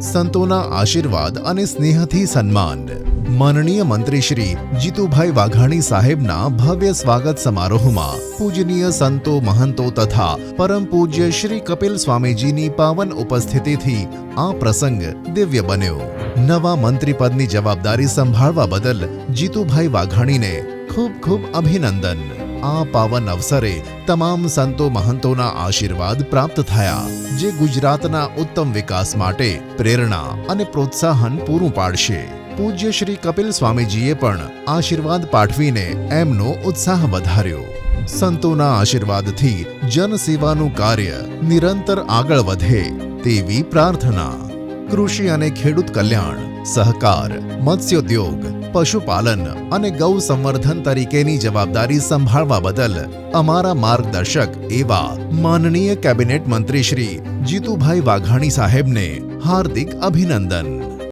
સંતોના આશીર્વાદ અને સ્નેહથી સન્માન. માનનીય મંત્રી શ્રી જીતુભાઈ વાઘાણી સાહેબના ભવ્ય સ્વાગત સમારોહમાં પૂજનીય સંતો, મહંતો તથા પરમ પૂજ્ય શ્રી કપિલ સ્વામીજીની પાવન ઉપસ્થિતિથી આ પ્રસંગ દિવ્ય બન્યો. નવા મંત્રી પદની જવાબદારી સંભાળવા બદલ જીતુભાઈ વાઘાણીને ખૂબ ખૂબ અભિનંદન. આ પાવન અવસરે તમામ સંતો મહંતોના આશીર્વાદ પ્રાપ્ત થયા, જે ગુજરાતના ઉત્તમ વિકાસ માટે પ્રેરણા અને પ્રોત્સાહન પૂરું પાડશે. પૂજ્ય શ્રી કપિલ સ્વામીજીએ પણ આશીર્વાદ પાઠવીને એમનો ઉત્સાહ વધાર્યો. સંતોના આશીર્વાદથી જનસેવાનું કાર્ય નિરંતર આગળ વધે તેવી પ્રાર્થના. કૃષિ અને ખેડૂત કલ્યાણ, સહકાર, મત્સ્યોદ્યોગ પશુપાલન અને ગૌ સંવર્ધન તરીકેની જવાબદારી સંભાળવા બદલ અમારા માર્ગદર્શક એવા માનનીય કેબિનેટ મંત્રી શ્રી જીતુભાઈ વાઘાણી સાહેબને હાર્દિક અભિનંદન.